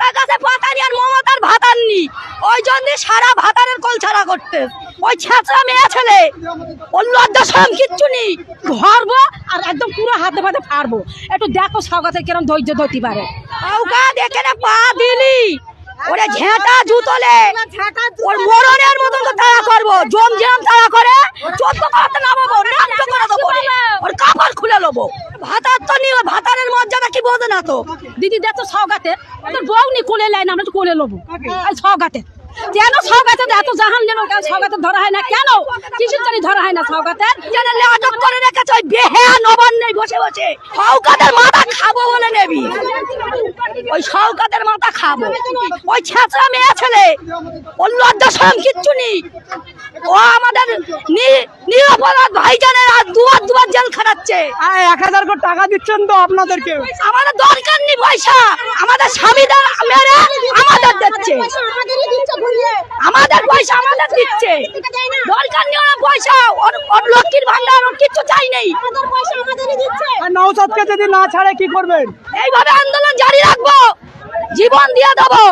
গাছে পাতানি আর মমতার ভাতাননি ওই জন্য সারা ভাতারের কল ছাড়া করতে। ওই ছেঁচড়া মেয়ে ছেলে কিচ্ছু নেই। ধরবো আর একদম পুরো হাতে ফাতে ফাড়বো। একটু দেখো স্বাগতে কিরম ধৈর্য ধরতে পারে। কাউকা দেখে না পা দিলি। ওরে ঝেঁটা জুতলে। ওর মরণের মতন তো তাড়া করব। জম জম তাড়া করে চোদ্দ করাতে নামাবো নামতে করে দেবো রে। ওর কাপড় ভাতার তো নিয়ে ভাতারের মর্যাদা কি বোঝে না তো? দিদি তো ওদের বউ নি কোলে লাইন আমরা তো কোলে কেন এত জাহান ধরা হয় না? কেন? কিসের জন্য ধরা হয় না আটক করে রেখেছে ওই বেহেয়া নবান্নে বসে বসে। মাথা খাব বলে নেবি। ওই মাথা খাব। ওই ছেঁচড়া মেয়ে ছেলে ওর লজ্জা কিচ্ছু নেই। ও আমাদের নি- নিরপরাধ ভাইজানের জেল খাটাচ্ছে। এক হাজার করে টাকা দিচ্ছেন তো আপনাদেরকে। আমাদের দরকার নেই পয়সা। আমাদের স্বামীরা আমাদের দিচ্ছে। আমাদের পয়সা আমাদের দিচ্ছে। দরকার নেই ওরা পয়সা। ওর ওর লক্ষ্মীর ভান্ডার ওর কিচ্ছু চাই নেই। নৌসাদকে যদি না ছাড়ে কি করবেন? এইভাবে আন্দোলন জারি রাখব। জীবন দিয়ে দেবো।